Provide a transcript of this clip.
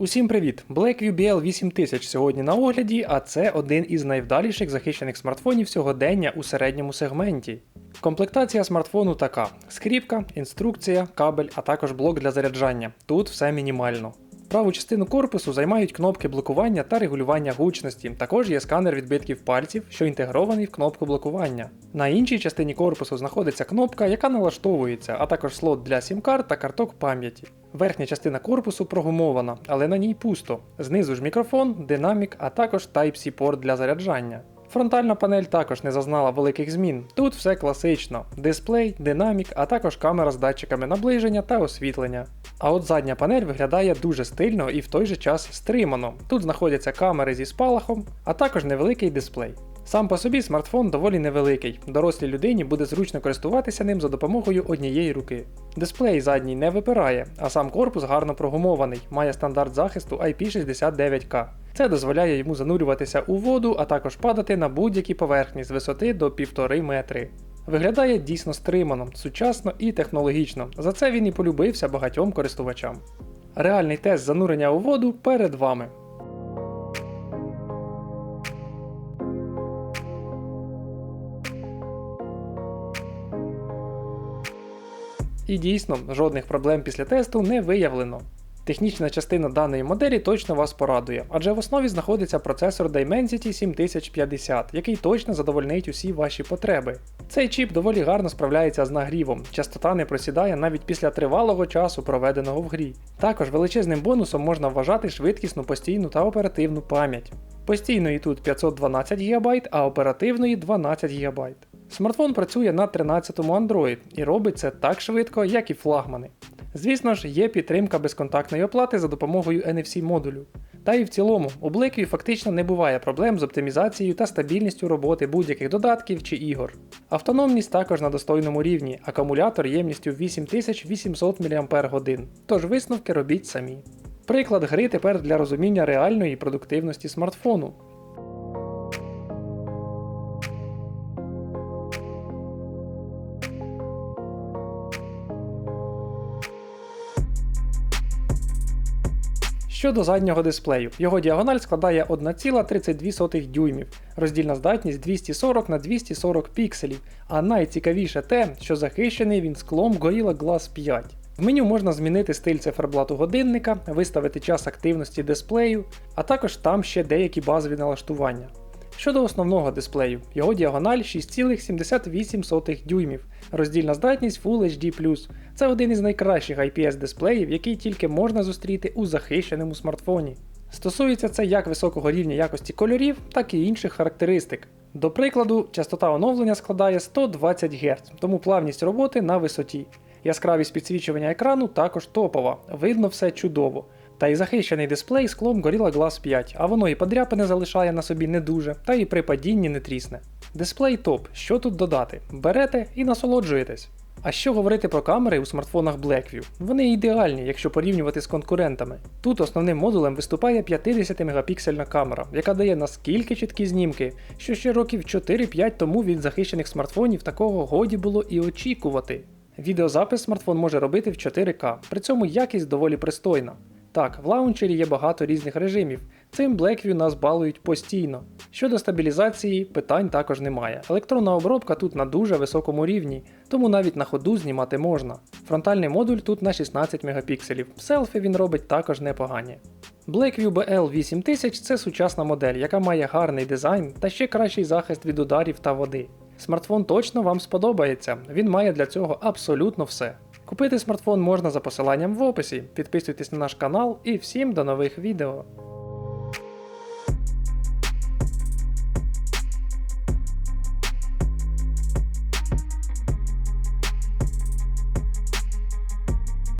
Усім привіт! Blackview BL 8000 сьогодні на огляді, а це один із найвдаліших захищених смартфонів сьогодення у середньому сегменті. Комплектація смартфону така: скріпка, інструкція, кабель, а також блок для заряджання. Тут все мінімально. Праву частину корпусу займають кнопки блокування та регулювання гучності. Також є сканер відбитків пальців, що інтегрований в кнопку блокування. На іншій частині корпусу знаходиться кнопка, яка налаштовується, а також слот для сім-карт та карток пам'яті. Верхня частина корпусу прогумована, але на ній пусто. Знизу ж мікрофон, динамік, а також Type-C порт для заряджання. Фронтальна панель також не зазнала великих змін. Тут все класично: дисплей, динамік, а також камера з датчиками наближення та освітлення. А от задня панель виглядає дуже стильно і в той же час стримано. Тут знаходяться камери зі спалахом, а також невеликий дисплей. Сам по собі смартфон доволі невеликий, дорослій людині буде зручно користуватися ним за допомогою однієї руки. Дисплей задній не випирає, а сам корпус гарно прогумований, має стандарт захисту IP69K. Це дозволяє йому занурюватися у воду, а також падати на будь-які поверхні з висоти до 1,5 метри. Виглядає дійсно стримано, сучасно і технологічно. За це він і полюбився багатьом користувачам. Реальний тест занурення у воду перед вами. І дійсно, жодних проблем після тесту не виявлено. Технічна частина даної моделі точно вас порадує, адже в основі знаходиться процесор Dimensity 7050, який точно задовольнить усі ваші потреби. Цей чіп доволі гарно справляється з нагрівом, частота не просідає навіть після тривалого часу, проведеного в грі. Також величезним бонусом можна вважати швидкісну постійну та оперативну пам'ять. Постійної тут 512 ГБ, а оперативної 12 ГБ. Смартфон працює на 13-му Android і робить це так швидко, як і флагмани. Звісно ж, є підтримка безконтактної оплати за допомогою NFC модулю. Та і в цілому, у Blackview фактично не буває проблем з оптимізацією та стабільністю роботи будь-яких додатків чи ігор. Автономність також на достойному рівні, акумулятор ємністю 8800 мАч, тож висновки робіть самі. Приклад гри тепер для розуміння реальної продуктивності смартфону. Щодо заднього дисплею, його діагональ складає 1,32 дюймів, роздільна здатність 240 на 240 пікселів, а найцікавіше те, що захищений він склом Gorilla Glass 5. В меню можна змінити стиль циферблату годинника, виставити час активності дисплею, а також там ще деякі базові налаштування. Щодо основного дисплею, його діагональ 6,78 дюймів, роздільна здатність Full HD+. Це один із найкращих IPS дисплеїв, який тільки можна зустріти у захищеному смартфоні. Стосується це як високого рівня якості кольорів, так і інших характеристик. До прикладу, частота оновлення складає 120 Гц, тому плавність роботи на висоті. Яскравість підсвічування екрану також топова, видно все чудово. Та й захищений дисплей склом Gorilla Glass 5, а воно і подряпини залишає на собі не дуже, та і при падінні не трісне. Дисплей топ, що тут додати? Берете і насолоджуєтесь. А що говорити про камери у смартфонах Blackview? Вони ідеальні, якщо порівнювати з конкурентами. Тут основним модулем виступає 50 мегапіксельна камера, яка дає наскільки чіткі знімки, що ще років 4-5 тому від захищених смартфонів такого годі було і очікувати. Відеозапис смартфон може робити в 4К, при цьому якість доволі пристойна. Так, в лаунчері є багато різних режимів, цим Blackview нас балують постійно. Щодо стабілізації, питань також немає. Електронна обробка тут на дуже високому рівні, тому навіть на ходу знімати можна. Фронтальний модуль тут на 16 мегапікселів, селфі він робить також непогані. Blackview BL 8000 це сучасна модель, яка має гарний дизайн та ще кращий захист від ударів та води. Смартфон точно вам сподобається, він має для цього абсолютно все. Купити смартфон можна за посиланням в описі. Підписуйтесь на наш канал і всім до нових відео.